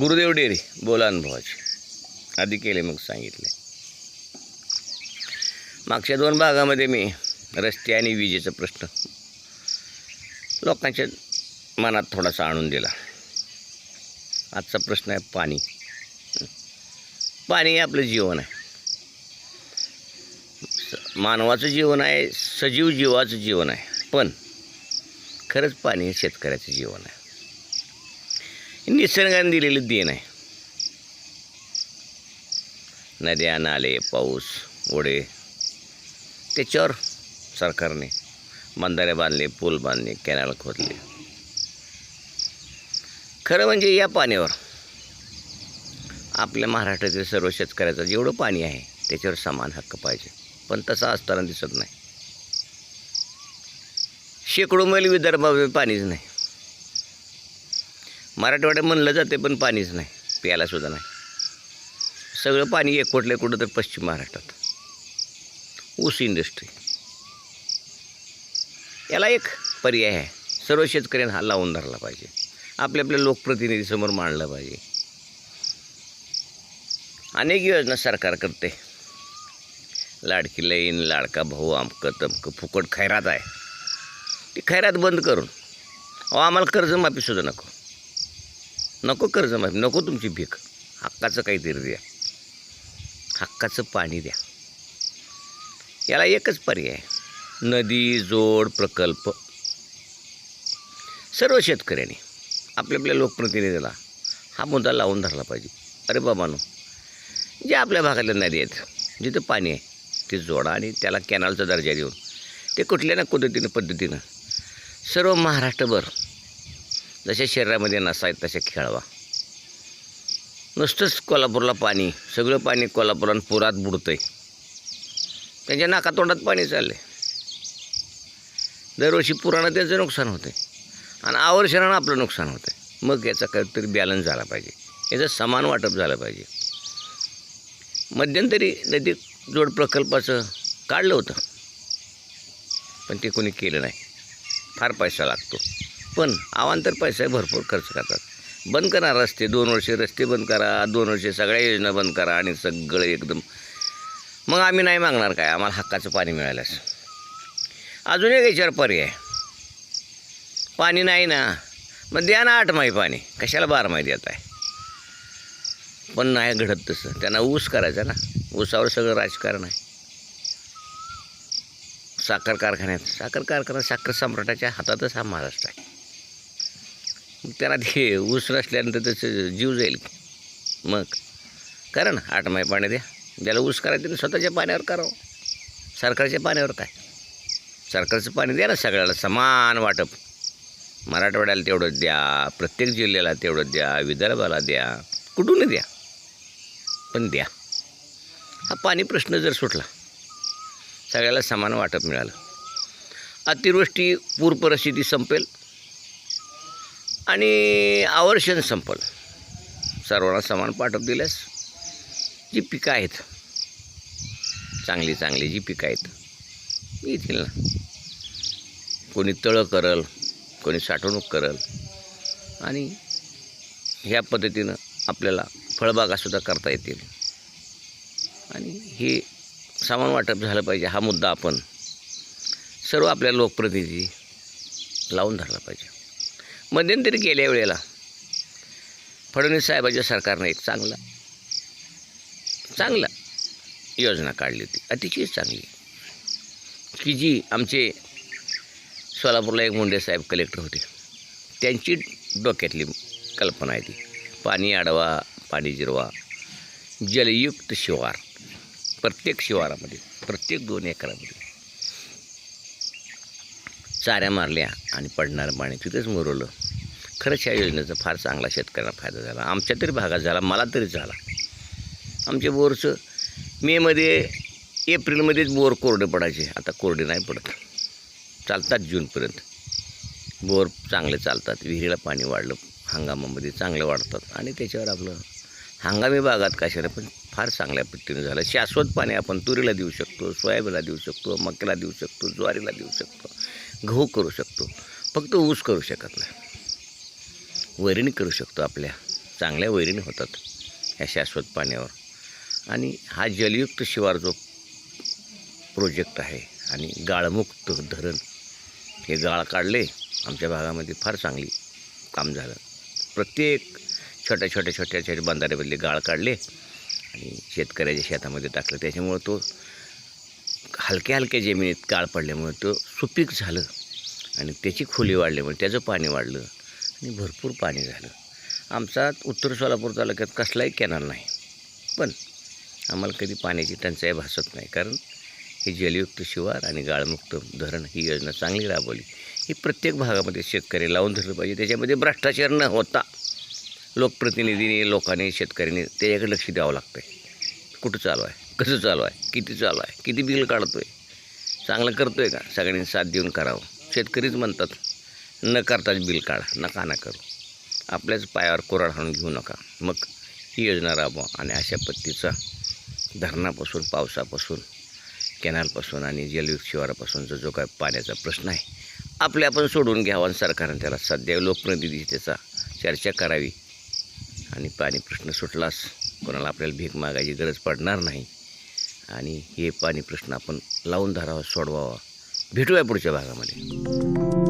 Gurudev dairy बोला अनुभवाचे आधी केले मग सांगितले. मागच्या दोन भागामध्ये मी रस्ते आणि विजेचा प्रश्न लोकांच्या मनात थोडासा आणून दिला. आजचा प्रश्न आहे पाणी. पाणी हे आपलं जीवन आहे. स- मानवाचं जीवन आहे सजीव जीवाचं जीवन आहे. पण खरंच पाणी हे शेतकऱ्याचं जीवन आहे. निसर्गाने दिलेलं देण आहे नद्या नाले पाऊस ओढे त्याच्यावर सरकारने बंधारे बांधले पूल बांधले कॅनल खोदले खरं म्हणजे या पाण्यावर आपल्या महाराष्ट्रातील सर्व शेतकऱ्याचं जेवढं पाणी आहे त्याच्यावर समान हक्क पाहिजे पण तसा असताना दिसत नाही शेकडो मैल विदर्भामध्ये पाणीच नाही मराठवाड्यात म्हणलं जाते पण पाणीच नाही. प्यायलासुद्धा नाही. सगळं पाणी एकवटलं कुठं तर पश्चिम महाराष्ट्रात. ऊस इंडस्ट्री याला एक पर्याय आहे. सर्व शेतकऱ्यांना हा लावून धरला पाहिजे. आपल्या आपल्या लोकप्रतिनिधीसमोर मांडलं पाहिजे. अनेक योजना सरकार करते. लाडकी लईन लाडका भाऊ आमकं तमकं फुकट खैरात आहे. ती खैरात बंद करून. अहो आम्हाला कर्जमाफीसुद्धा नको. नको कर्जमाफी नको तुमची भीक. हक्काचं काहीतरी द्या. हक्काचं पाणी द्या. याला एकच पर्याय नदी जोड प्रकल्प. सर्व शेतकऱ्यांनी आपल्या आपल्या लोकप्रतिनिधीला हा मुद्दा लावून धरला पाहिजे. अरे बाबानो जे आपल्या भागातल्या नदी आहेत जिथं पाणी आहे ते जोडा आणि त्याला कॅनलचा दर्जा देऊन ते कुठल्या ना पद्धतीनं पद्धतीनं सर्व महाराष्ट्रभर जशा शरीरामध्ये नसा आहेत तशा खेळवा. नुसतंच कोल्हापूरला पाणी सगळं पाणी कोल्हापुरात पुरात बुडतं आहे त्यांच्या नाकातोंडात पाणी चाललं आहे दरवर्षी पुरानं त्यांचं नुकसान होतं आणि आवर्षणानं आपलं नुकसान होतं मग याचा काहीतरी बॅलन्स झाला पाहिजे. याचं समान वाटप झालं पाहिजे. मध्यंतरी नदी जोड प्रकल्पाचं काढलं होतं. पण ते कोणी केलं नाही. फार पैसा लागतो. पण अवांतर पैसा भरपूर खर्च करतात. बंद करा रस्ते दोन वर्षे रस्ते बंद करा दोन वर्षे सगळ्या योजना बंद करा आणि सगळं एकदम. मग आम्ही नाही मागणार काय? आम्हाला हक्काचं पाणी मिळाल्यास. अजून एक याच्यावर पर्याय. पाणी नाही ना. मग द्या ना आठ माही पाणी. कशाला बारा माही देत आहे पण नाही घडत तसं. त्यांना ऊस करायचा ना. ऊसावर सगळं राजकारण आहे. साखर कारखान्यात. साखर कारखाना साखर सम्राटाच्या हातातच हा महाराष्ट्र आहे. मग त्याला ते ऊस नसल्यानंतर त्याचं जीव जाईल. मग करा ना आठ माय पाणी द्या. ज्याला ऊस करायचं ना स्वतःच्या पाण्यावर करावं. सरकारच्या पाण्यावर काय? सरकारचं पाणी द्या ना सगळ्याला समान वाटप. मराठवाड्याला तेवढंच द्या प्रत्येक जिल्ह्याला तेवढंच द्या विदर्भाला द्या कुठूनही द्या. पण द्या. हा पाणी प्रश्न जर सुटला सगळ्याला समान वाटप मिळालं. अतिवृष्टी पूर परिस्थिती संपेल. आणि आवर्षण संपल. सर्वांना समान वाटप दिल्यास जी पिकं आहेत चांगली चांगली जी पिकं आहेत येतील ना. कोणी तळं करल कोणी साठवणूक करल आणि ह्या पद्धतीनं आपल्याला फळबागासुद्धा करता येतील. आणि हे सामान वाटप झालं पाहिजे हा मुद्दा आपण सर्व आपल्या लोकप्रतिनिधी लावून धरला पाहिजे. मध्यंतरी गेल्या वेळेला फडणवीस साहेबाच्या सरकारनं एक चांगला चांगला योजना काढली होती. अतिशय चांगली. की जी आमचे सोलापूरला एक मुंडे साहेब कलेक्टर होते. त्यांची डोक्यातली कल्पना आहे ती. पाणी अडवा पाणी जिरवा जलयुक्त शिवार. प्रत्येक शिवारामध्ये प्रत्येक दोन एकरामध्ये. चाऱ्या मारल्या आणि पडणारं पाणी. तिथेच मुरवलं. खरंच या योजनेचा फार चांगला शेतकऱ्यांना फायदा झाला. आमच्या तरी भागात झाला मला तरी झाला. आमच्या बोरचं मेमध्ये एप्रिलमध्येच बोर कोरडे पडायचे. आता कोरडे नाही पडत. चालतात जूनपर्यंत. बोर चांगले चालतात. विहिरीला पाणी वाढलं हंगामामध्ये चांगले वाढतात. आणि त्याच्यावर आपलं हंगामी भागात कशाला पण फार चांगल्या पद्धतीने झालं. शाश्वत पाणी आपण तुरीला देऊ शकतो सोयाबीनला देऊ शकतो मक्याला देऊ शकतो ज्वारीला देऊ शकतो. गहू करू शकतो. फक्त ऊस करू शकत नाही. वरिणी करू शकतो आपल्या. चांगल्या वैरीने होतात ह्या शाश्वत पाण्यावर. आणि हा जलयुक्त शिवार जो प्रोजेक्ट आहे आणि गाळमुक्त धरण हे गाळ काढले आमच्या भागामध्ये फार चांगली काम झालं. प्रत्येक छोट्या छोट्या छोट्या छोट्या बंधाऱ्यामधले गाळ काढले आणि शेतकऱ्याच्या शेतामध्ये टाकलं. त्याच्यामुळं तो हलक्या हलक्या जमिनीत काळ पडल्यामुळे तो सुपीक झालं आणि त्याची खोली वाढल्यामुळे त्याचं पाणी वाढलं आणि भरपूर पाणी झालं. आमचा उत्तर सोलापूर तालुक्यात कसलाही कॅनल नाही पण आम्हाला कधी पाण्याची टंचाई भासत नाही कारण हे जलयुक्त शिवार आणि गाळमुक्त धरण ही योजना चांगली राबवली. ही प्रत्येक भागामध्ये शेतकरी लावून धरलं पाहिजे त्याच्यामध्ये भ्रष्टाचार न होता लोकप्रतिनिधीने लोकांनी शेतकऱ्यांनी त्याच्याकडे लक्ष द्यावं लागतं आहे कुठं चालू आहे? कसं चालू आहे? किती चालू आहे? किती बिल काढतो आहे चांगलं करतो आहे का? सगळ्यांनी साथ देऊन करावं. शेतकरीच म्हणतात न करताच बिल काढा नका ना करू. आपल्याच पायावर कोराड हाणून घेऊ नका. मग ही योजना राबवा आणि अशा पद्धतीचा धरणापासून पावसापासून कॅनलपासून आणि जलयुक्त शिवारापासून जो जो काय पाण्याचा प्रश्न आहे आपल्या आपण सोडून घ्यावा आणि सरकारने त्याला सध्या लोकप्रतिनिधी त्याचा चर्चा करावी. आणि पाणी प्रश्न सुटलाच कोणाला आपल्याला भीक मागायची गरज पडणार नाही. आणि हे पाणी प्रश्न आपण लावून धरावा सोडवावा. भेटूया पुढच्या भागामध्ये.